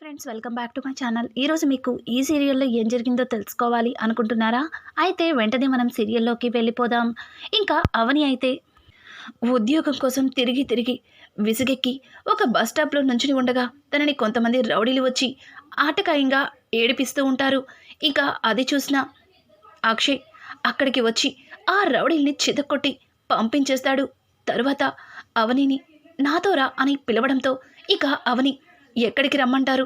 Friends welcome back to my channel. ఈరోజు మీకు ఈ సీరియల్లో ఏం జరిగిందో తెలుసుకోవాలి అనుకుంటున్నారా? అయితే వెంటనే మనం సీరియల్లోకి వెళ్ళిపోదాం. ఇంకా అవని అయితే ఉద్యోగం కోసం తిరిగి తిరిగి విసుగెక్కి ఒక బస్ స్టాప్లో నుంచుని ఉండగా తనని కొంతమంది రౌడీలు వచ్చి ఆటకాయంగా ఏడిపిస్తూ ఉంటారు. ఇంకా అది చూసిన అక్షయ్ అక్కడికి వచ్చి ఆ రౌడీల్ని చితక్కొట్టి పంపించేస్తాడు. తరువాత అవనిని నాతో రా అని పిలవడంతో ఇక అవని ఎక్కడికి రమ్మంటారు?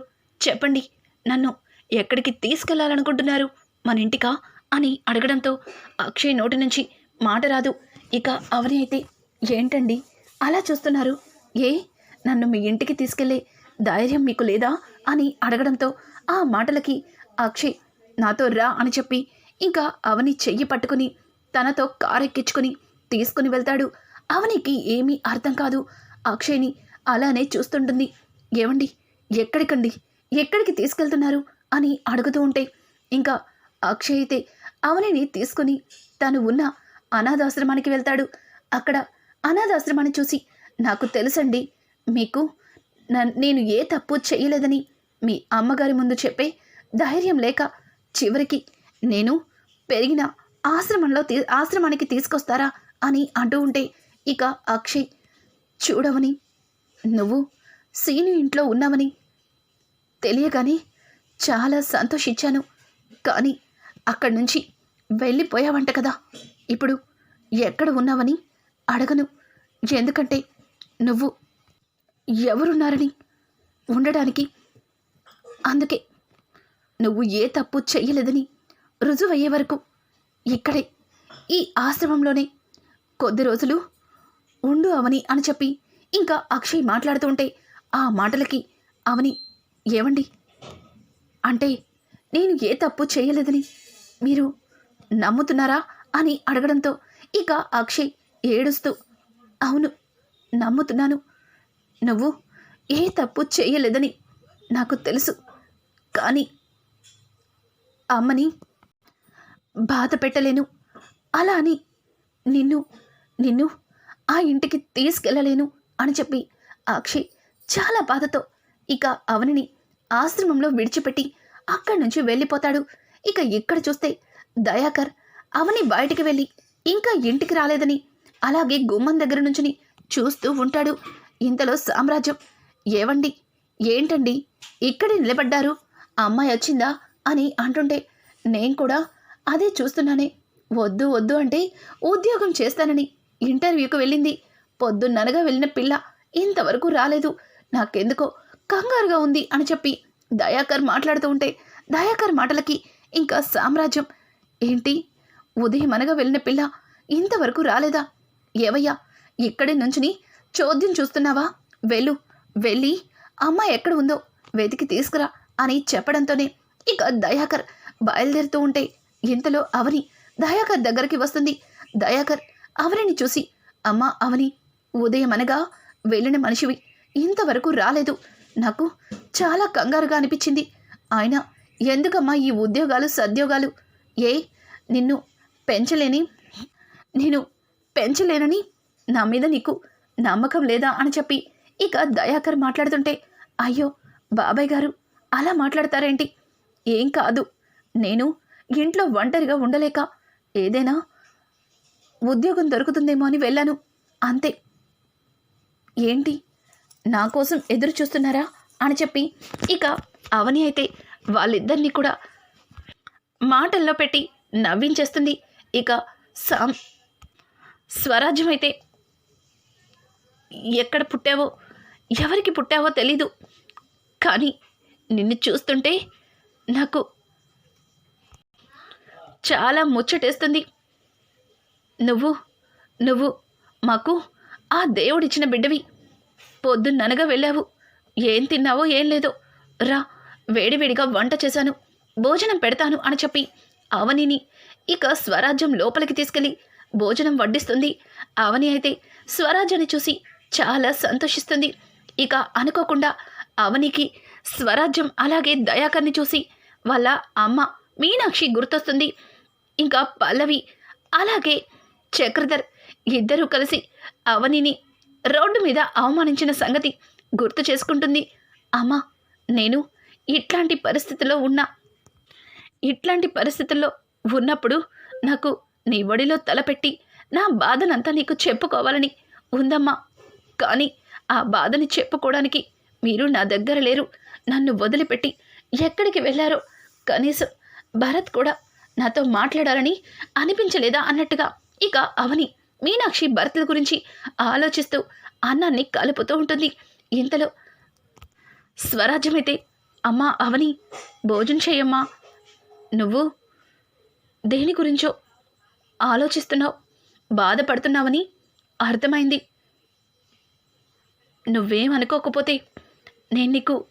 చెప్పండి. నన్ను ఎక్కడికి తీసుకెళ్ళాలనుకుంటున్నారు? మన ఇంటికా? అని అడగడంతో అక్షయ్ నోటి నుంచి మాట రాదు. ఇక అవని అయితే ఏంటండి? అలా చూస్తున్నారు. ఏ? నన్ను మీ ఇంటికి తీసుకెళ్ళే ధైర్యం మీకు లేదా? అని అడగడంతో ఆ మాటలకి అక్షయ్ నాతో రా అని చెప్పి ఇంకా అవని చెయ్యి పట్టుకుని తనతో కారెక్కించుకుని తీసుకుని వెళ్తాడు. అవనికి ఏమీ అర్థం కాదు. అక్షయ్ని అలానే చూస్తుంటుంది. ఏమండి ఎక్కడికండి? ఎక్కడికి తీసుకెళ్తున్నారు? అని అడుగుతూ ఉంటే ఇంకా అక్షయ్ అయితే అవనిని తీసుకుని తను ఉన్న అనాథాశ్రమానికి వెళ్తాడు. అక్కడ అనాథాశ్రమాన్ని చూసి నాకు తెలుసండి మీకు నన్- నేను ఏ తప్పు చేయలేదని మీ అమ్మగారి ముందు చెప్పే ధైర్యం లేక చివరికి నేను పెరిగిన ఆశ్రమంలో తీ ఆశ్రమానికి తీసుకొస్తారా? అని అంటూ ఉంటే ఇక అక్షయ్ చూడవని నువ్వు సీను ఇంట్లో ఉన్నావని తెలియగానే చాలా సంతోషించాను. కానీ అక్కడి నుంచి వెళ్ళిపోయావంట కదా. ఇప్పుడు ఎక్కడ ఉన్నావని అడగను. ఎందుకంటే నువ్వు ఎవరున్నారని ఉండడానికి. అందుకే నువ్వు ఏ తప్పు చెయ్యలేదని రుజువయ్యే వరకు ఇక్కడే ఈ ఆశ్రమంలోనే కొద్ది రోజులు ఉండు అవని అని చెప్పి ఇంకా అక్షయ్ మాట్లాడుతూ ఉంటే ఆ మాటలకి అవని ఏమండి అంటే నేను ఏ తప్పు చేయలేదని మీరు నమ్ముతున్నారా అని అడగడంతో ఇక అక్షయ్ ఏడుస్తూ అవును నమ్ముతున్నాను. నువ్వు ఏ తప్పు చేయలేదని నాకు తెలుసు. కానీ అమ్మని బాధ పెట్టలేను. అలా అని నిన్ను నిన్ను ఆ ఇంటికి తీసుకెళ్ళలేను అని చెప్పి అక్షయ్ చాలా బాధతో ఇక అవనిని ఆశ్రమంలో విడిచిపెట్టి అక్కడి నుంచి వెళ్ళిపోతాడు. ఇక ఇక్కడ చూస్తే దయాకర్ అవని బయటికి వెళ్ళి ఇంకా ఇంటికి రాలేదని అలాగే గుమ్మం దగ్గర నుంచుని చూస్తూ ఉంటాడు. ఇంతలో సామ్రాజ్యం ఏవండి? ఏంటండి? ఇక్కడే నిలబడ్డారు? అమ్మాయి వచ్చిందా? అని అంటుంటే నేను కూడా అదే చూస్తున్నానే. వద్దు వద్దు అంటే ఉద్యోగం చేస్తానని ఇంటర్వ్యూకి వెళ్ళింది. పొద్దున్ననగా వెళ్ళిన పిల్ల ఇంతవరకు రాలేదు. నాకెందుకో కంగారుగా ఉంది అని చెప్పి దయాకర్ మాట్లాడుతూ ఉంటే దయాకర్ మాటలకి ఇంకా సామ్రాజ్యం. ఏంటి? ఉదయం అనగా వెళ్ళిన పిల్ల ఇంతవరకు రాలేదా? ఏవయ్యా ఇక్కడి నుంచుని చోద్యం చూస్తున్నావా? వెళ్ళు వెళ్ళి అమ్మాయి ఎక్కడ ఉందో వెతికి తీసుకురా అని చెప్పడంతోనే ఇక దయాకర్ బయలుదేరుతూ ఉంటే ఇంతలో అవని దయాకర్ దగ్గరికి వస్తుంది. దయాకర్ అవనిని చూసి అమ్మా అవని ఉదయం అనగా వెళ్ళిన మనిషివి ఇంతవరకు రాలేదు. నాకు చాలా కంగారుగా అనిపించింది. ఆయన ఎందుకమ్మా ఈ ఉద్యోగాలు సద్యోగాలు? ఏ నిన్ను పెంచలేని నేను పెంచలేనని నా మీద నీకు నమ్మకం లేదా అని చెప్పి ఇక దయాకర్ మాట్లాడుతుంటే అయ్యో బాబాయ్ గారు అలా మాట్లాడతారేంటి? ఏం కాదు. నేను ఇంట్లో ఒంటరిగా ఉండలేక ఏదైనా ఉద్యోగం దొరుకుతుందేమో అని వెళ్ళాను. అంతే. ఏంటి? నా కోసం ఎదురు చూస్తున్నారా? అని చెప్పి ఇక అవని అయితే వాళ్ళిద్దరినీ కూడా మాటల్లో పెట్టి నవ్వించేస్తుంది. ఇక సాం స్వరాజ్యం అయితే ఎక్కడ పుట్టావో ఎవరికి పుట్టావో తెలీదు. కానీ నిన్ను చూస్తుంటే నాకు చాలా ముచ్చటేస్తుంది. నువ్వు నువ్వు మాకు ఆ దేవుడిచ్చిన బిడ్డవి. పొద్దున్ననగా వెళ్ళావు. ఏం తిన్నావో ఏం లేదో. రా వేడివేడిగా వంట చేశాను. భోజనం పెడతాను అని చెప్పి. అవనిని ఇక స్వరాజ్యం లోపలికి తీసుకెళ్ళి భోజనం వడ్డిస్తుంది. అవని అయితే స్వరాజ్యాన్ని చూసి చాలా సంతోషిస్తుంది. ఇక అనుకోకుండా అవనికి స్వరాజ్యం అలాగే దయాకర్ని చూసి వాళ్ళ అమ్మ మీనాక్షి గుర్తొస్తుంది. ఇంకా పల్లవి అలాగే చక్రధర్ ఇద్దరూ కలిసి అవనిని రోడ్డు మీద అవమానించిన సంగతి గుర్తు చేసుకుంటుంది. అమ్మా నేను ఇట్లాంటి పరిస్థితిలో ఉన్నా. ఇట్లాంటి పరిస్థితుల్లో ఉన్నప్పుడు నాకు నీ ఒడిలో తలపెట్టి నా బాధనంతా నీకు చెప్పుకోవాలని ఉందమ్మా. కానీ ఆ బాధని చెప్పుకోవడానికి మీరు నా దగ్గర లేరు. నన్ను వదిలిపెట్టి ఎక్కడికి వెళ్ళారో కనీసం భరత్ కూడా నాతో మాట్లాడాలని అనిపించలేదా అన్నట్టుగా ఇక అవని మీనాక్షి భర్తల గురించి ఆలోచిస్తూ అన్నాన్ని కలుపుతూ ఉంటుంది. ఇంతలో స్వరాజ్యమైతే అమ్మా అవని భోజనం చేయమ్మా. నువ్వు దేని గురించో ఆలోచిస్తున్నావు? బాధపడుతున్నావని అర్థమైంది. నువ్వేం అనుకోకపోతే నేను నీకు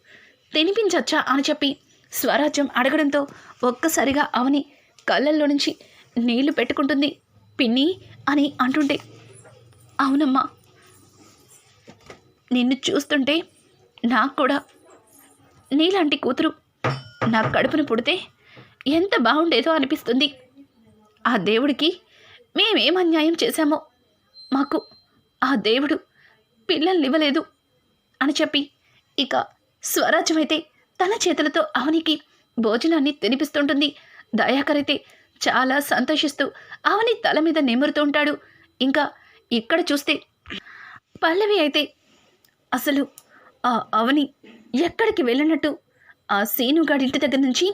తినిపించచ్చా అని చెప్పి స్వరాజ్యం అడగడంతో ఒక్కసారిగా అవని కళ్ళల్లో నుంచి నీళ్ళు పెట్టుకుంటుంది. పిన్ని అని అంటుంటే అవునమ్మా. నిన్ను చూస్తుంటే నాకు కూడా నీలాంటి కూతురు నా కడుపును పుడితే ఎంత బాగుండేదో అనిపిస్తుంది. ఆ దేవుడికి మేమేం అన్యాయం చేశామో మాకు ఆ దేవుడు పిల్లల్ని ఇవ్వలేదు అని చెప్పి ఇక స్వరాజ్యమైతే తన చేతులతో అవనికి భోజనాన్ని తినిపిస్తుంటుంది. దయాకరైతే చాలా సంతోషిస్తూ అవని తల మీద నిమురుతూ ఉంటాడు. ఇంకా ఇక్కడ చూస్తే పల్లవి అయితే అసలు ఆ అవని ఎక్కడికి వెళ్ళినట్టు ఆ సీనుగాడి ఇంటి దగ్గర నుంచి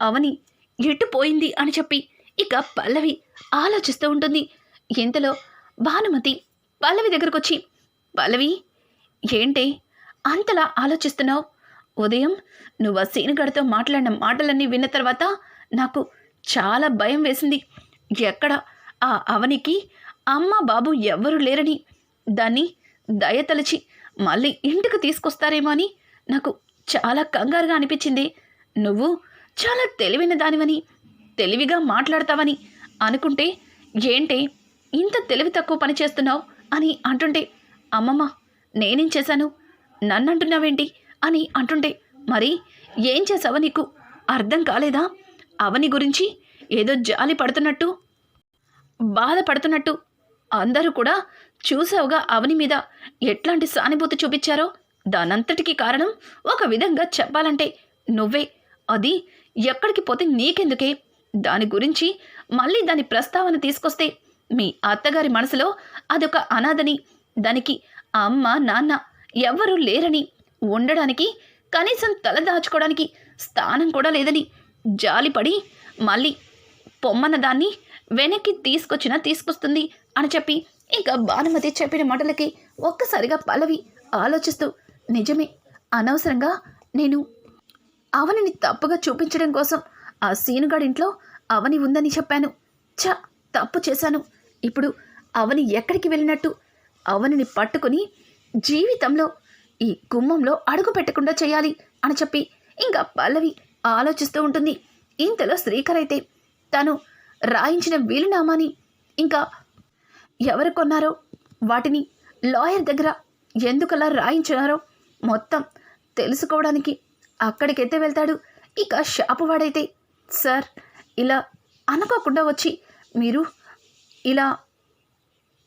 అవని ఎటు పోయింది అని చెప్పి ఇక పల్లవి ఆలోచిస్తూ ఉంటుంది. ఇంతలో భానుమతి పల్లవి దగ్గరకు వచ్చి పల్లవి ఏంటి అంతలా ఆలోచిస్తున్నావు? ఉదయం నువ్వు ఆ సీనుగాడితో మాట్లాడిన మాటలన్నీ విన్న తర్వాత నాకు చాలా భయం వేసింది. ఎక్కడ? ఆ అవనికి అమ్మ బాబు ఎవ్వరూ లేరని. దాన్ని దయతలచి మళ్ళీ ఇంటికి తీసుకొస్తారేమో అని నాకు చాలా కంగారుగా అనిపించింది. నువ్వు చాలా తెలివైన దానివని తెలివిగా మాట్లాడతావని అనుకుంటే ఏంటి ఇంత తెలివి తక్కువ పని చేస్తున్నావు అని అంటుంటే అమ్మమ్మ నేనేం చేశాను? నన్ను అంటున్నావేంటి అని అంటుంటే మరి ఏం చేసావో నీకు అర్థం కాలేదా? అవని గురించి ఏదో జాలి పడుతున్నట్టు బాధపడుతున్నట్టు అందరూ కూడా చూసావుగా అవని మీద ఎట్లాంటి సానుభూతి చూపించారో. దానంతటికీ కారణం ఒక విధంగా చెప్పాలంటే నువ్వే. అది ఎక్కడికి పోతే నీకెందుకే? దాని గురించి మళ్ళీ దాని ప్రస్తావన తీసుకొస్తే మీ అత్తగారి మనసులో అదొక అనాథని దానికి అమ్మ నాన్న ఎవ్వరూ లేరని ఉండడానికి కనీసం తల దాచుకోవడానికి స్థానం కూడా లేదని జాలిపడి మళ్ళీ పొమ్మన్న దాన్ని వెనక్కి తీసుకొచ్చినా తీసుకొస్తుంది అని చెప్పి ఇంకా భానుమతి చెప్పిన మాటలకి ఒక్కసారిగా పల్లవి ఆలోచిస్తూ నిజమే అనవసరంగా నేను అవనిని తప్పుగా చూపించడం కోసం ఆ సీనుగాడింట్లో అవని ఉందని చెప్పాను. చ తప్పు చేశాను. ఇప్పుడు అవని ఎక్కడికి వెళ్ళినట్టు? అవనిని పట్టుకుని జీవితంలో ఈ గుమ్మంలో అడుగు పెట్టకుండా చేయాలి అని చెప్పి ఇంకా పల్లవి ఆలోచిస్తూ ఉంటుంది. ఇంతలో శ్రీకర్ అయితే తను రాయించిన వీలునామాని ఇంకా ఎవరు కొన్నారో వాటిని లాయర్ దగ్గర ఎందుకలా రాయించినారో మొత్తం తెలుసుకోవడానికి అక్కడికైతే వెళ్తాడు. ఇక షాపువాడైతే సార్ ఇలా అనుకోకుండా వచ్చి మీరు ఇలా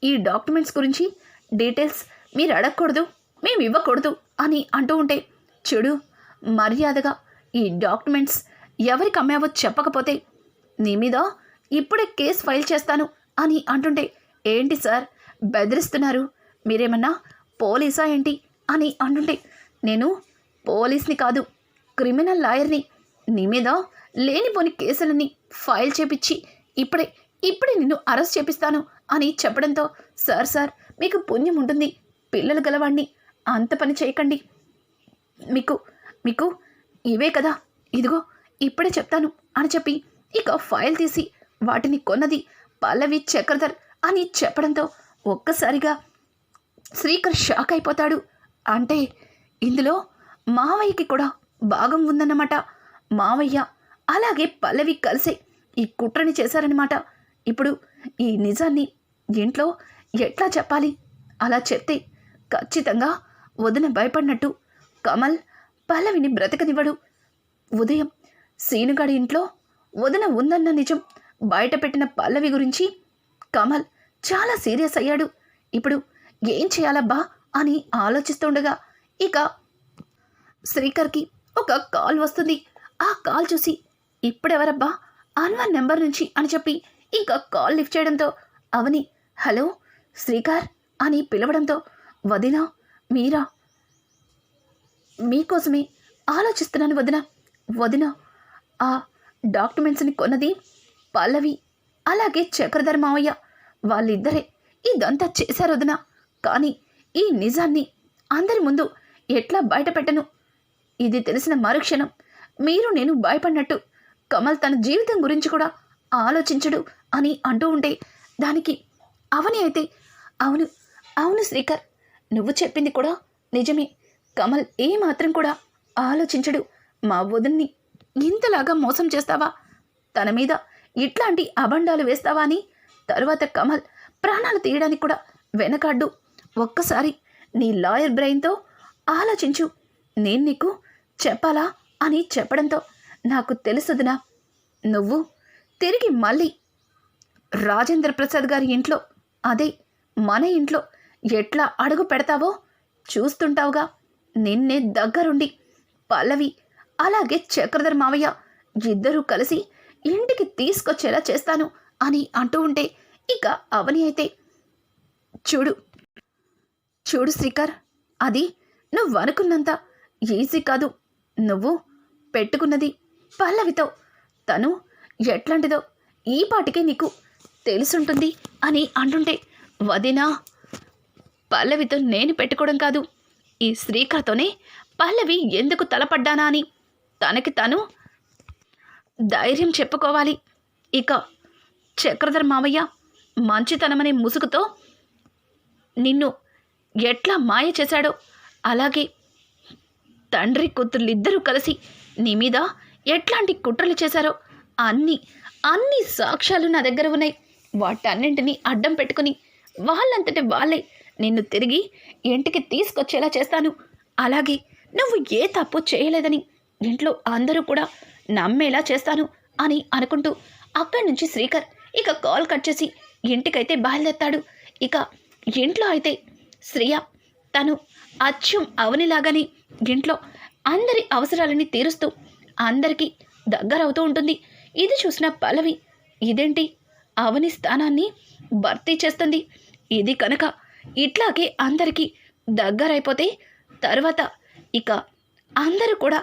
ఈ డాక్యుమెంట్స్ గురించి డీటెయిల్స్ మీరు అడగకూడదు మేము ఇవ్వకూడదు అని అంటూ ఉంటే చెడు మర్యాదగా ఈ డాక్యుమెంట్స్ ఎవరికి అమ్మావో చెప్పకపోతే నీ మీద ఇప్పుడే కేసు ఫైల్ చేస్తాను అని అంటుంటే ఏంటి సార్? బెదిరిస్తున్నారు. మీరేమన్నా పోలీసా ఏంటి? అని అంటుంటే నేను పోలీస్ని కాదు క్రిమినల్ లాయర్ని. నీ మీద లేనిపోని కేసులని ఫైల్ చేపించి ఇప్పుడే ఇప్పుడే నిన్ను అరెస్ట్ చేపిస్తాను అని చెప్పడంతో సార్ సార్ మీకు పుణ్యం ఉంటుంది. పిల్లలు గలవాణ్ణి అంత పని చేయకండి. మీకు మీకు ఇవే కదా. ఇదిగో ఇప్పుడే చెప్తాను అని చెప్పి ఇక ఫైల్ తీసి వాటిని కొన్నది పల్లవి చక్రధర్ అని చెప్పడంతో ఒక్కసారిగా శ్రీకర్ షాక్ అయిపోతాడు. అంటే ఇందులో మావయ్యకి కూడా భాగం ఉందన్నమాట. మావయ్య అలాగే పల్లవి కలిసే ఈ కుట్రని చేశారనమాట ఇప్పుడు ఈ నిజాన్ని ఇంట్లో ఎట్లా చెప్పాలి? అలా చెప్తే ఖచ్చితంగా వదిన భయపడినట్టు కమల్ పల్లవిని బ్రతకనివ్వడు. ఉదయం సీనుగాడి ఇంట్లో వదిన ఉందన్న నిజం బయటపెట్టిన పల్లవి గురించి కమల్ చాలా సీరియస్ అయ్యాడు. ఇప్పుడు ఏం చేయాలబ్బా అని ఆలోచిస్తుండగా ఇక శ్రీకర్కి ఒక కాల్ వస్తుంది. ఆ కాల్ చూసి ఇప్పుడెవరబ్బా? అన్వర్ నెంబర్ నుంచి అని చెప్పి ఇంకా కాల్ లిఫ్ట్ చేయడంతో అవని హలో శ్రీకార్ అని పిలవడంతో వదినా మీరా మీకోసమే ఆలోచిస్తున్నాను వదిన. వదిన ఆ డాక్యుమెంట్స్ని కొన్నది పల్లవి అలాగే చక్రధర్ మావయ్య. వాళ్ళిద్దరే ఇదంతా చేశారు వదిన. కానీ ఈ నిజాన్ని అందరి ముందు ఎట్లా బయటపెట్టను? ఇది తెలిసిన మరుక్షణం. మీరు నేను భయపడినట్టు కమల్ తన జీవితం గురించి కూడా ఆలోచించడు అని అంటూ ఉంటే దానికి అవని అయితే అవును అవును శ్రీకర్. నువ్వు చెప్పింది కూడా నిజమే. కమల్ ఏ మాత్రం కూడా ఆలోచించడు. మా వదిన్ని ఇంతలాగా మోసం చేస్తావా? తన మీద ఇట్లాంటి అబండాలు వేస్తావా అని? తరువాత కమల్ ప్రాణాలు తీయడానికి కూడా వెనకాడ్డు. ఒక్కసారి నీ లాయర్ బ్రెయిన్తో ఆలోచించు. నేను నీకు చెప్పాలా అని చెప్పడంతో నాకు తెలుసుదినా. నువ్వు తిరిగి మళ్ళీ రాజేంద్ర ప్రసాద్ గారి ఇంట్లో అదే మన ఇంట్లో ఎట్లా అడుగు పెడతావో చూస్తుంటావుగా. నిన్నే దగ్గరుండి. పల్లవి అలాగే చక్రధర్ మావయ్య ఇద్దరూ కలిసి ఇంటికి తీసుకొచ్చేలా చేస్తాను అని అంటూ ఉంటే ఇక అవని అయితే చూడు చూడు శ్రీకర్ అది నువ్వు అనుకున్నంత ఈజీ కాదు. నువ్వు పెట్టుకున్నది పల్లవితో. తను ఎట్లాంటిదో ఈ పాటికే నీకు తెలుసుంటుంది అని అంటుంటే వదినా పల్లవితో నేను పెట్టుకోవడం కాదు. ఈ శ్రీకర్తోనే పల్లవి ఎందుకు తలపడ్డానా అని? తనకి తను ధైర్యం చెప్పుకోవాలి. ఇక చక్రధర్ మావయ్య మంచితనమనే ముసుగుతో నిన్ను ఎట్లా మాయ చేశాడో అలాగే తండ్రి కూతుర్లిద్దరూ కలిసి నీ మీద ఎట్లాంటి కుట్రలు చేశారో అన్ని అన్ని సాక్ష్యాలు నా దగ్గర ఉన్నాయి. వాటన్నింటినీ అడ్డం పెట్టుకుని వాళ్ళంతటి వాళ్ళే నిన్ను తిరిగి ఇంటికి తీసుకొచ్చేలా చేస్తాను. అలాగే నువ్వు ఏ తప్పు చేయలేదని ఇంట్లో అందరూ కూడా నమ్మేలా చేస్తాను అని అనుకుంటూ అక్కడి నుంచి శ్రీకర్ ఇక కాల్ కట్ చేసి ఇంటికైతే బయలుదేస్తాడు ఇక ఇంట్లో అయితే శ్రియ తను అచ్చం అవనిలాగానే ఇంట్లో అందరి అవసరాలని తీరుస్తూ అందరికీ దగ్గరవుతూ ఉంటుంది. ఇది చూసిన పల్లవి ఇదేంటి? అవని స్థానాన్ని భర్తీ చేస్తుంది. ఇది కనుక ఇట్లాగే అందరికీ దగ్గరైపోతే తర్వాత ఇక అందరూ కూడా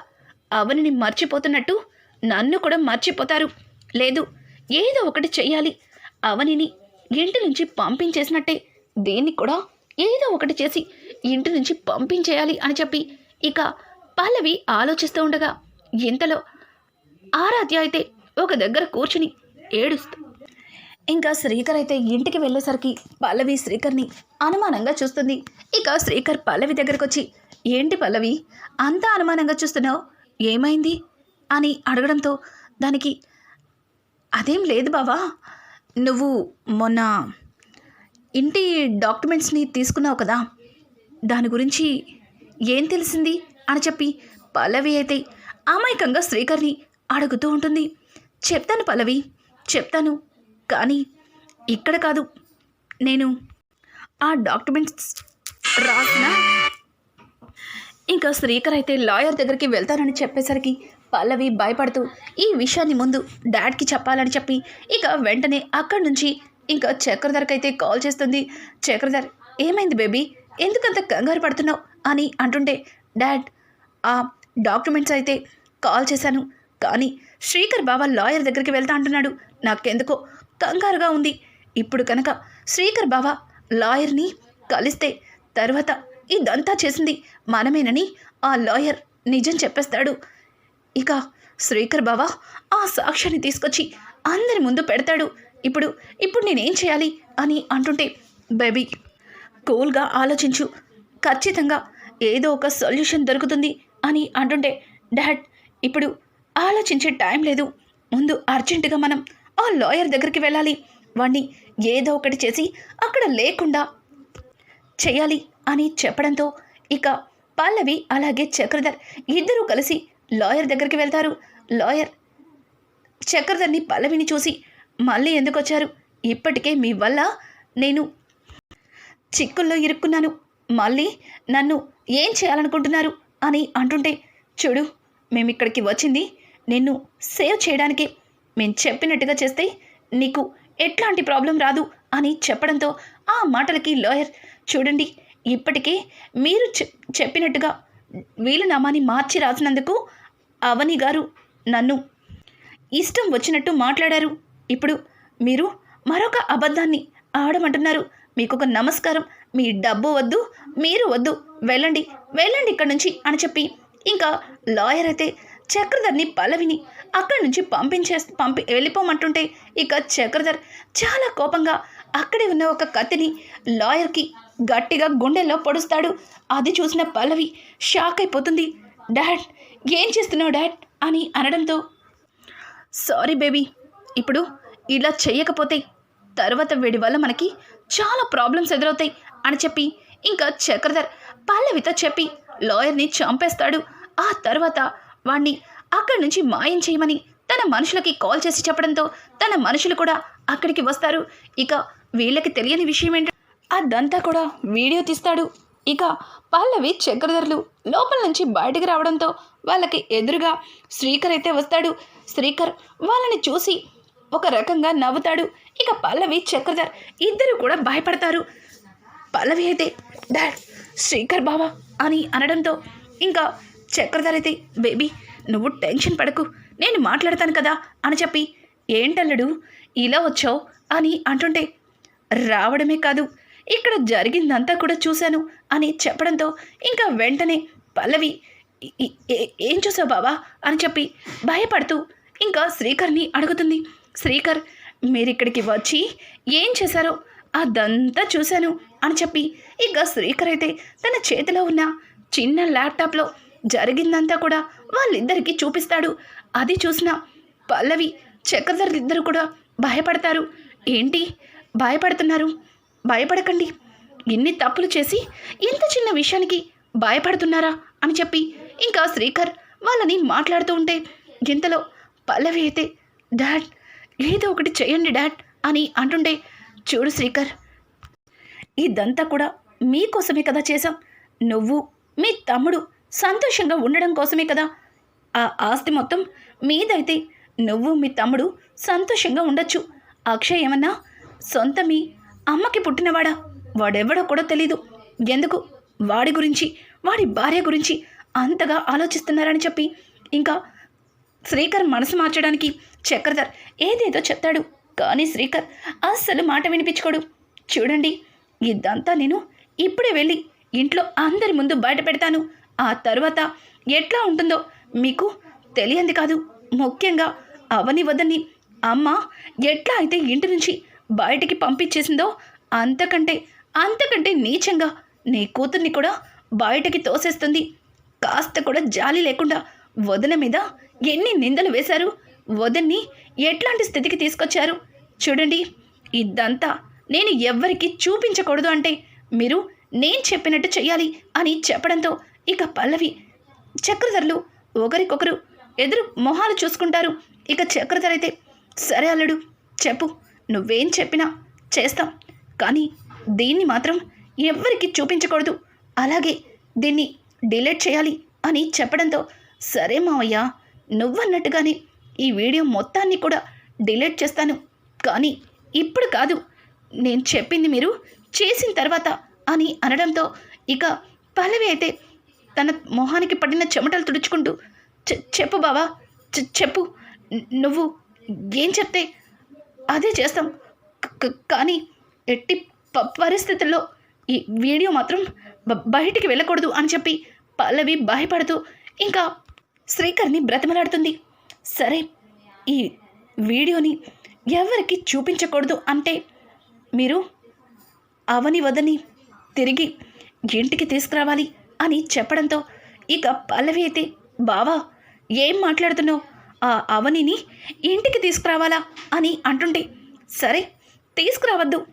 అవనిని మర్చిపోతున్నట్టు నన్ను కూడా మర్చిపోతారు. లేదు ఏదో ఒకటి చెయ్యాలి. అవనిని ఇంటి నుంచి పంపించేసినట్టే దీన్ని కూడా ఏదో ఒకటి చేసి ఇంటి నుంచి పంపించేయాలి అని చెప్పి ఇక పల్లవి ఆలోచిస్తూ ఉండగా ఇంతలో ఆరాధ్య అయితే ఒక దగ్గర కూర్చుని ఏడుస్తూ ఇంకా శ్రీకర్ అయితే ఇంటికి వెళ్ళేసరికి పల్లవి శ్రీకర్ని అనుమానంగా చూస్తుంది. ఇక శ్రీకర్ పల్లవి దగ్గరకు వచ్చి ఏంటి పల్లవి? అంత అనుమానంగా చూస్తున్నావు? ఏమైంది? అని అడగడంతో దానికి అదేం లేదు బావా. నువ్వు మొన్న ఇంటి డాక్యుమెంట్స్ని తీసుకున్నావు కదా. దాని గురించి ఏం తెలిసింది? అని చెప్పి పల్లవి అయితే అమాయకంగా శ్రీకర్ని అడుగుతూ ఉంటుంది. చెప్తాను పల్లవి చెప్తాను. కానీ ఇక్కడ కాదు. నేను ఆ డాక్యుమెంట్స్ రాసిన. ఇంకా శ్రీకర్ అయితే లాయర్ దగ్గరికి వెళ్తానని చెప్పేసరికి పల్లవి భయపడుతూ ఈ విషయాన్ని ముందు డాడ్కి చెప్పాలని చెప్పి ఇక వెంటనే అక్కడి నుంచి ఇంకా చక్రధర్కి అయితే కాల్ చేస్తుంది. చక్రధర్ ఏమైంది బేబీ? ఎందుకంత కంగారు పడుతున్నావు? అని అంటుంటే డాడ్ ఆ డాక్యుమెంట్స్ అయితే కాల్ చేశాను. కానీ శ్రీకర్ బాబా లాయర్ దగ్గరికి వెళ్తా అంటున్నాడు. నాకెందుకో కంగారుగా ఉంది. ఇప్పుడు కనుక శ్రీకర్ బాబా లాయర్ని కలిస్తే తర్వాత ఇదంతా చేసింది మనమేనని ఆ లాయర్ నిజం చెప్పేస్తాడు. ఇక శ్రీకర్ బావ ఆ సాక్ష్యాన్ని తీసుకొచ్చి అందరి ముందు పెడతాడు. ఇప్పుడు ఇప్పుడు నేనేం చేయాలి అని అంటుంటే బేబీ కూల్గా ఆలోచించు. ఖచ్చితంగా ఏదో ఒక సొల్యూషన్ దొరుకుతుంది అని అంటుంటే డాడ్ ఇప్పుడు ఆలోచించే టైం లేదు. ముందు అర్జెంటుగా మనం ఆ లాయర్ దగ్గరికి వెళ్ళాలి. వాణ్ణి ఏదో ఒకటి చేసి అక్కడ లేకుండా చేయాలి అని చెప్పడంతో ఇక పల్లవి అలాగే చక్రధర్ ఇద్దరూ కలిసి లాయర్ దగ్గరికి వెళ్తారు. లాయర్ చక్రధర్ని పల్లవిని చూసి మళ్ళీ ఎందుకు వచ్చారు? ఇప్పటికే మీ వల్ల నేను చిక్కుల్లో ఇరుక్కున్నాను. మళ్ళీ నన్ను ఏం చేయాలనుకుంటున్నారు? అని అంటుంటే చూడు మేము ఇక్కడికి వచ్చింది నిన్ను సేవ్ చేయడానికే మేము చెప్పినట్టుగా చేస్తే నీకు ఎట్లాంటి ప్రాబ్లం రాదు అని చెప్పడంతో ఆ మాటలకి లాయర్ చూడండి ఇప్పటికే మీరు చెప్పినట్టుగా వీలునామాని మార్చి రాసినందుకు అవని గారు నన్ను ఇష్టం వచ్చినట్టు మాట్లాడారు. ఇప్పుడు మీరు మరొక అబద్ధాన్ని ఆడమంటున్నారు. మీకు ఒక నమస్కారం మీ డబ్బు వద్దు మీరు వద్దు వెళ్ళండి వెళ్ళండి ఇక్కడి నుంచి అని చెప్పి ఇంకా లాయర్ అయితే చక్రధర్ని పల్లవిని అక్కడి నుంచి పంపించే పంపి వెళ్ళిపోమంటుంటే ఇక చక్రధర్ చాలా కోపంగా అక్కడే ఉన్న ఒక కత్తిని లాయర్కి గట్టిగా గుండెల్లో పొడుస్తాడు. అది చూసిన పల్లవి షాక్ అయిపోతుంది. డాడ్ ఏం చేస్తున్నావు డాడ్? అని అనడంతో సారీ బేబీ ఇప్పుడు ఇలా చేయకపోతే తర్వాత వీడి వల్ల మనకి చాలా ప్రాబ్లమ్స్ ఎదురవుతాయి అని చెప్పి ఇంకా చక్రధర్ పల్లవితో చెప్పి లాయర్ని చంపేస్తాడు. ఆ తర్వాత వాణ్ణి అక్కడి నుంచి మాయం చేయమని తన మనుషులకి కాల్ చేసి చెప్పడంతో తన మనుషులు కూడా అక్కడికి వస్తారు. ఇక వీళ్ళకి తెలియని విషయం ఏంటో అదంతా కూడా వీడియో తీస్తాడు. ఇక పల్లవి చక్రధరులు లోపల నుంచి బయటికి రావడంతో వాళ్ళకి ఎదురుగా శ్రీకర్ అయితే వస్తాడు. శ్రీకర్ వాళ్ళని చూసి ఒక రకంగా నవ్వుతాడు. ఇక పల్లవి చక్రధర్ ఇద్దరు కూడా భయపడతారు. పల్లవి అయితే డాడ్ శ్రీకర్ బావా అని అనడంతో ఇంకా చక్రధర్ అయితే బేబీ నువ్వు టెన్షన్ పడకు నేను మాట్లాడతాను కదా అని చెప్పి ఏంటల్లుడు ఇలా వచ్చావు? అని అంటుంటే రావడమే కాదు ఇక్కడ జరిగిందంతా కూడా చూశాను అని చెప్పడంతో ఇంకా వెంటనే పల్లవి ఏ- ఏం చూసావు బావా? అని చెప్పి భయపడుతూ ఇంకా శ్రీకర్ని అడుగుతుంది. శ్రీకర్ మీరిక్కడికి వచ్చి ఏం చేశారో అదంతా చూశాను అని చెప్పి ఇక శ్రీకర్ అయితే తన చేతిలో ఉన్న చిన్న ల్యాప్టాప్లో జరిగిందంతా కూడా వాళ్ళిద్దరికీ చూపిస్తాడు. అది చూసిన పల్లవి చక్రధరులిద్దరు కూడా భయపడతారు. ఏంటి? భయపడుతున్నారు? భయపడకండి. ఇన్ని తప్పులు చేసి ఇంత చిన్న విషయానికి భయపడుతున్నారా అని చెప్పి ఇంకా శ్రీకర్ వాళ్ళని మాట్లాడుతూ ఉంటే ఇంతలో పల్లవి అయితే డాడ్ ఏదో ఒకటి చేయండి డాడ్ అని అంటుండే చూడు శ్రీకర్ ఇదంతా కూడా మీకోసమే కదా చేశాం. నువ్వు మీ తమ్ముడు సంతోషంగా ఉండడం కోసమే కదా. ఆ ఆస్తి మొత్తం మీదైతే నువ్వు మీ తమ్ముడు సంతోషంగా ఉండొచ్చు. అక్షయ్ ఏమన్నా సొంత మీ అమ్మకి పుట్టినవాడా? వాడెవడో కూడా తెలీదు. ఎందుకు? వాడి గురించి వాడి భార్య గురించి అంతగా ఆలోచిస్తున్నారని చెప్పి ఇంకా శ్రీకర్ మనసు మార్చడానికి చక్రధర్ ఏదేదో చెప్తాడు. కానీ శ్రీకర్ అస్సలు మాట వినిపించుకోడు. చూడండి ఇదంతా నేను ఇప్పుడే వెళ్ళి ఇంట్లో అందరి ముందు బయట పెడతాను. ఆ తర్వాత ఎట్లా ఉంటుందో మీకు తెలియంది కాదు. ముఖ్యంగా అవని వదని అమ్మ ఎట్లా అయితే ఇంటి నుంచి బయటికి పంపించేసిందో అంతకంటే అంతకంటే నీచంగా నీ కూతుర్ని కూడా బయటికి తోసేస్తుంది. కాస్త కూడా జాలి లేకుండా వదన మీద ఎన్ని నిందలు వేశారు? వదన్ని ఎట్లాంటి స్థితికి తీసుకొచ్చారు? చూడండి ఇదంతా నేను ఎవ్వరికి చూపించకూడదు అంటే మీరు నేను చెప్పినట్టు చెయ్యాలి అని చెప్పడంతో ఇక పల్లవి చక్రధరలు ఒకరికొకరు ఎదురు మొహాలు చూసుకుంటారు. ఇక చక్రధర అయితే సరే అల్లుడు చెప్పు నువ్వేం చెప్పినా చేస్తాం. కానీ దీన్ని మాత్రం ఎవ్వరికి చూపించకూడదు. అలాగే దీన్ని డిలీట్ చేయాలి అని చెప్పడంతో సరే మావయ్య నువ్వన్నట్టుగానే ఈ వీడియో మొత్తాన్ని కూడా డిలీట్ చేస్తాను. కానీ ఇప్పుడు కాదు నేను చెప్పింది మీరు చేసిన తర్వాత అని అనడంతో ఇక పల్లవి అయితే తన మొహానికి పడిన చెమటలు తుడుచుకుంటూ "చె- చెప్పు బావా చె- చెప్పు నువ్వు ఏం చెప్తే అదే చేస్తాం. కానీ ఎట్టి ప- పరిస్థితుల్లో ఈ వీడియో మాత్రం బయటికి వెళ్ళకూడదు అని చెప్పి పల్లవి భయపడుతూ ఇంకా శ్రీకర్ని బ్రతిమలాడుతుంది. సరే ఈ వీడియోని ఎవరికి చూపించకూడదు అంటే మీరు అవని వదని తిరిగి ఇంటికి తీసుకురావాలి. అని చెప్పడంతో ఇక పల్లవి అయితే బావా ఏం మాట్లాడుతున్నావు? ఆ అవనిని ఇంటికి తీసుకురావాలా? అని అంటుంటే సరే తీసుకురావద్దు.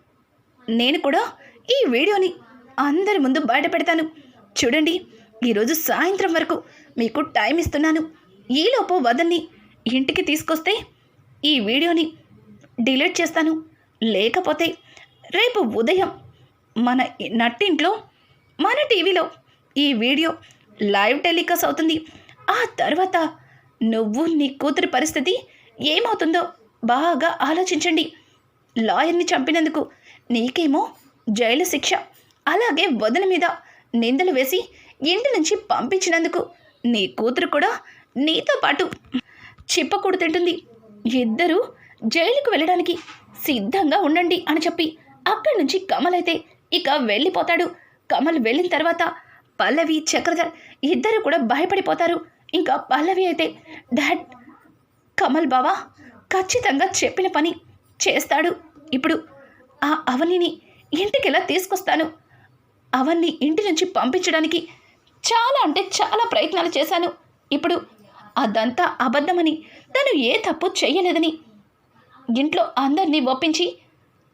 నేను కూడా ఈ వీడియోని అందరి ముందు బయట పెడతాను. చూడండి ఈరోజు సాయంత్రం వరకు మీకు టైం ఇస్తున్నాను. ఈలోపు వదన్ని ఇంటికి తీసుకొస్తే ఈ వీడియోని డిలీట్ చేస్తాను. లేకపోతే రేపు ఉదయం మన నట్టింట్లో మన టీవీలో ఈ వీడియో లైవ్ టెలికాస్ట్ అవుతుంది. ఆ తర్వాత నువ్వు నీ కూతురి పరిస్థితి ఏమవుతుందో బాగా ఆలోచించండి. లాయర్ని చంపినందుకు నీకేమో జైలు శిక్ష అలాగే వదిన మీద నిందలు వేసి ఇంటి నుంచి పంపించినందుకు నీ కూతురు కూడా నీతో పాటు చిప్పకూడు తింటుంది ఇద్దరూ జైలుకు వెళ్ళడానికి సిద్ధంగా ఉండండి అని చెప్పి అక్కడి నుంచి కమల్ అయితే ఇక వెళ్ళిపోతాడు. కమల్ వెళ్ళిన తర్వాత పల్లవి చక్రధర్ ఇద్దరు కూడా భయపడిపోతారు. ఇంకా పల్లవి అయితే డాడ్ కమల్ బావా ఖచ్చితంగా చెప్పిన పని చేస్తాడు. ఇప్పుడు ఆ అవనిని ఇంటికి ఎలా తీసుకొస్తాను? అవన్ని ఇంటి నుంచి పంపించడానికి చాలా అంటే చాలా ప్రయత్నాలు చేశాను. ఇప్పుడు అదంతా అబద్ధమని తను ఏ తప్పు చేయలేదని ఇంట్లో అందరినీ ఒప్పించి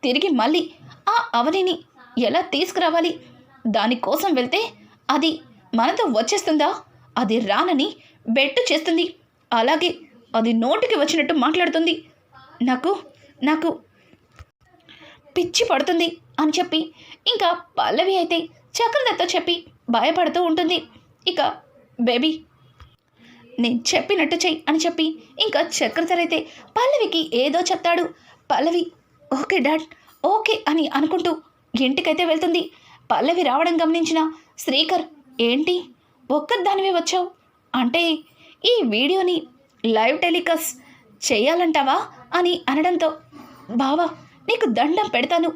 తిరిగి మళ్ళీ ఆ అవనిని ఎలా తీసుకురావాలి? దానికోసం వెళ్తే అది మనతో వచ్చేస్తుందా? అది రానని బెట్టు చేస్తుంది. అలాగే అది నోటికి వచ్చినట్టు మాట్లాడుతుంది. నాకు నాకు పిచ్చి పడుతుంది అని చెప్పి ఇంకా పల్లవి అయితే చక్రదత్తో చెప్పి భయపడుతూ ఉంటుంది. ఇక బేబీ నేను చెప్పినట్టు చెయ్యి అని చెప్పి ఇంకా చక్రధర్ అయితే పల్లవికి ఏదో చెప్తాడు. పల్లవి ఓకే డాడ్ ఓకే అని అనుకుంటూ ఇంటికైతే వెళ్తుంది. పల్లవి రావడం గమనించిన శ్రీకర్ ఏంటి? ఒక్కదానివే వచ్చావు? అంటే ఈ వీడియోని లైవ్ టెలికాస్ట్ చేయాలంటావా? అని అనడంతో బావా నీకు దండం పెడతాను.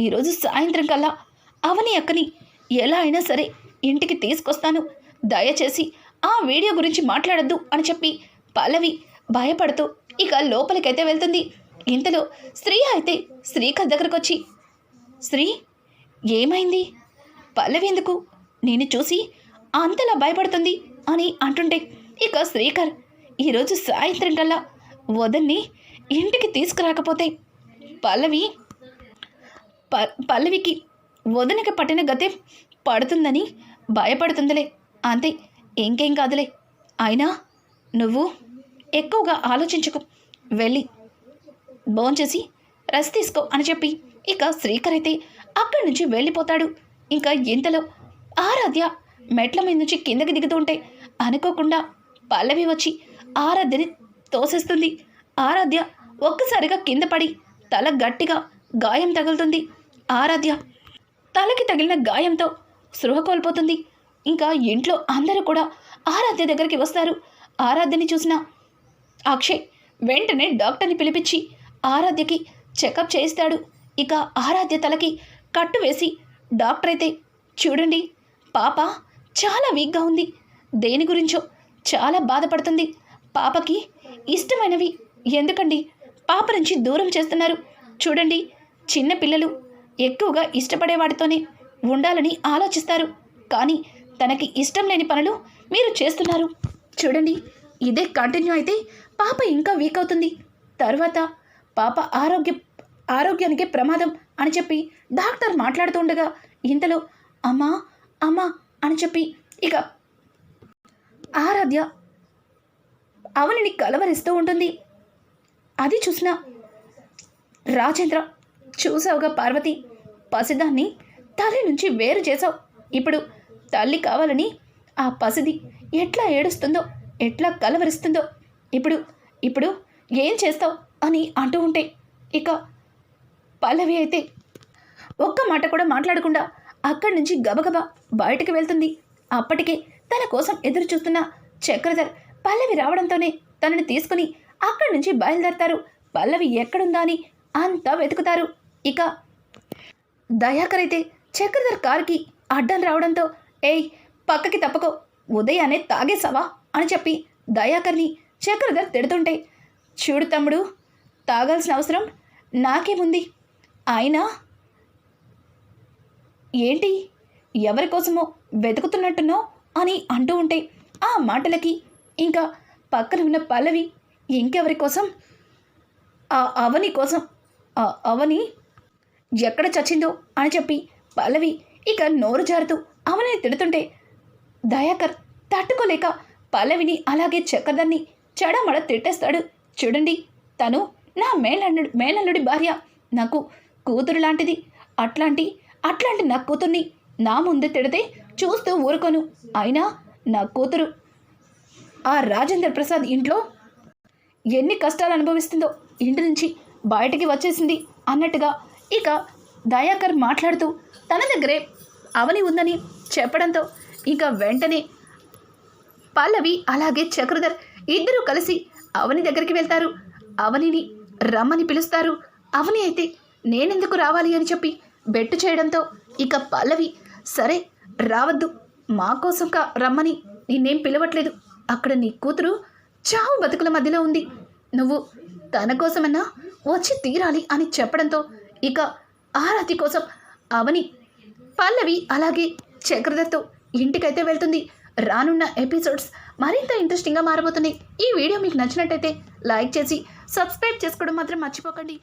ఈరోజు సాయంత్రం కల్లా అవని అక్కని ఎలా అయినా సరే ఇంటికి తీసుకొస్తాను. దయచేసి ఆ వీడియో గురించి మాట్లాడొద్దు అని చెప్పి పల్లవి భయపడుతూ ఇక లోపలికైతే వెళ్తుంది. ఇంతలో స్త్రీ అయితే శ్రీకర్ దగ్గరకు వచ్చి శ్రీ ఏమైంది? పల్లవి ఎందుకు నేను చూసి అంతలా భయపడుతుంది అని అంటుంటే ఇక శ్రీకర్ ఈరోజు సాయంత్రం కల్లా వదన్ని ఇంటికి తీసుకురాకపోతే పల్లవి ప పల్లవికి వదనకి పట్టిన గతే పడుతుందని భయపడుతుందిలే. అంతే ఇంకేం కాదులే. అయినా నువ్వు ఎక్కువగా ఆలోచించకు. వెళ్ళి భోంచేసి రెస్ట్ తీసుకో అని చెప్పి ఇక శ్రీకర్ అయితే అక్కడి నుంచి వెళ్ళిపోతాడు. ఇంకా ఇంతలో ఆరాధ్య మెట్ల మీద నుంచి కిందకి దిగుతుంటే అనుకోకుండా పల్లవి వచ్చి ఆరాధ్యని తోసేస్తుంది. ఆరాధ్య ఒక్కసారిగా కింద పడి తల గట్టిగా గాయం తగులుతుంది. ఆరాధ్య తలకి తగిలిన గాయంతో సృహ కోల్పోతుంది. ఇంకా ఇంట్లో అందరూ కూడా ఆరాధ్య దగ్గరికి వస్తారు. ఆరాధ్యని చూసిన అక్షయ్ వెంటనే డాక్టర్ని పిలిపించి ఆరాధ్యకి చెకప్ చేయిస్తాడు. ఇక ఆరాధ్య తలకి కట్టు వేసి డాక్టర్ అయితే చూడండి పాప చాలా వీక్గా ఉంది. దేని గురించో చాలా బాధపడుతుంది. పాపకి ఇష్టమైనవి ఎందుకండి? పాప నుంచి దూరం చేస్తున్నారు. చూడండి చిన్న పిల్లలు ఎక్కువగా ఇష్టపడే వాటితోనే ఉండాలని ఆలోచిస్తారు. కానీ తనకి ఇష్టం లేని పనులు మీరు చేస్తున్నారు. చూడండి ఇదే కంటిన్యూ అయితే పాప ఇంకా వీక్ అవుతుంది. తర్వాత పాప ఆరోగ్యం ఆరోగ్యానికి ప్రమాదం అని చెప్పి డాక్టర్ మాట్లాడుతుండగా ఇంతలో అమ్మా అమ్మా అని చెప్పి ఇక ఆరాధ్య అవనిని కలవరిస్తూ ఉంటుంది. అది చూసిన రాజేంద్ర చూసావుగా పార్వతి పసిదాన్ని తల్లి నుంచి వేరు చేసావు ఇప్పుడు తల్లి కావాలని ఆ పసిది ఎట్లా ఏడుస్తుందో ఎట్లా కలవరిస్తుందో ఇప్పుడు ఇప్పుడు ఏం చేస్తావు అని అంటూ ఉంటే ఇక పల్లవి అయితే ఒక్క మాట కూడా మాట్లాడకుండా అక్కడి నుంచి గబగబా బయటకు వెళ్తుంది. అప్పటికే తన కోసం ఎదురు చూస్తున్న చక్రధర్ పల్లవి రావడంతోనే తనని తీసుకుని అక్కడి నుంచి బయలుదేరతారు. పల్లవి ఎక్కడుందా అని అంతా వెతుకుతారు. ఇక దయాకర్ అయితే చక్రధర్ కారుకి అడ్డం రావడంతో ఏయ్ పక్కకి తప్పకో ఉదయాన్నే తాగేసావా అని చెప్పి దయాకర్ని చక్రధర్ తిడుతుంటే చూడు తమ్ముడు తాగాల్సిన అవసరం నాకేముంది? ఆయన ఏంటి? ఎవరి కోసమో వెతుకుతున్నట్టునో అని అంటూ ఉంటే ఆ మాటలకి ఇంకా పక్కన ఉన్న పల్లవి ఇంకెవరి కోసం? ఆ అవని కోసం? ఆ అవని ఎక్కడ చచ్చిందో అని చెప్పి పల్లవి ఇక నోరు జారుతూ అవనిని తిడుతుంటే దయాకర్ తట్టుకోలేక పల్లవిని అలాగే చక్కదాన్ని చెడమడ తిట్టేస్తాడు. చూడండి తను నా మేనల్లుడి మేనల్లుడి భార్య. నాకు కూతురు లాంటిది. అట్లాంటి అట్లాంటి నా కూతుర్ని నా ముందు తిడితే చూస్తూ ఊరుకోను. అయినా నా కూతురు ఆ రాజేంద్ర ప్రసాద్ ఇంట్లో ఎన్ని కష్టాలు అనుభవిస్తుందో ఇంటి నుంచి బయటికి వచ్చేసింది అన్నట్టుగా ఇక దయాకర్ మాట్లాడుతూ తన దగ్గరే అవని ఉందని చెప్పడంతో ఇక వెంటనే పల్లవి అలాగే చక్రధర్ ఇద్దరూ కలిసి అవని దగ్గరికి వెళ్తారు. అవనిని రమ్మని పిలుస్తారు. అవని అయితే నేనెందుకు రావాలి అని చెప్పి బెట్టు చేయడంతో ఇక పల్లవి సరే రావద్దు. మా కోసం కా రమ్మని నిన్నేం పిలవట్లేదు. అక్కడ నీ కూతురు చావు బతుకుల మధ్యలో ఉంది. నువ్వు తన కోసమన్నా వచ్చి తీరాలి అని చెప్పడంతో ఇక ఆరాతి కోసం అవని పల్లవి అలాగే చక్రధర్తో ఇంటికైతే వెళ్తుంది. రానున్న ఎపిసోడ్స్ మరింత ఇంట్రెస్టింగ్గా మారబోతున్నాయి. ఈ వీడియో మీకు నచ్చినట్టయితే లైక్ చేసి సబ్స్క్రైబ్ చేసుకోవడం మాత్రం మర్చిపోకండి.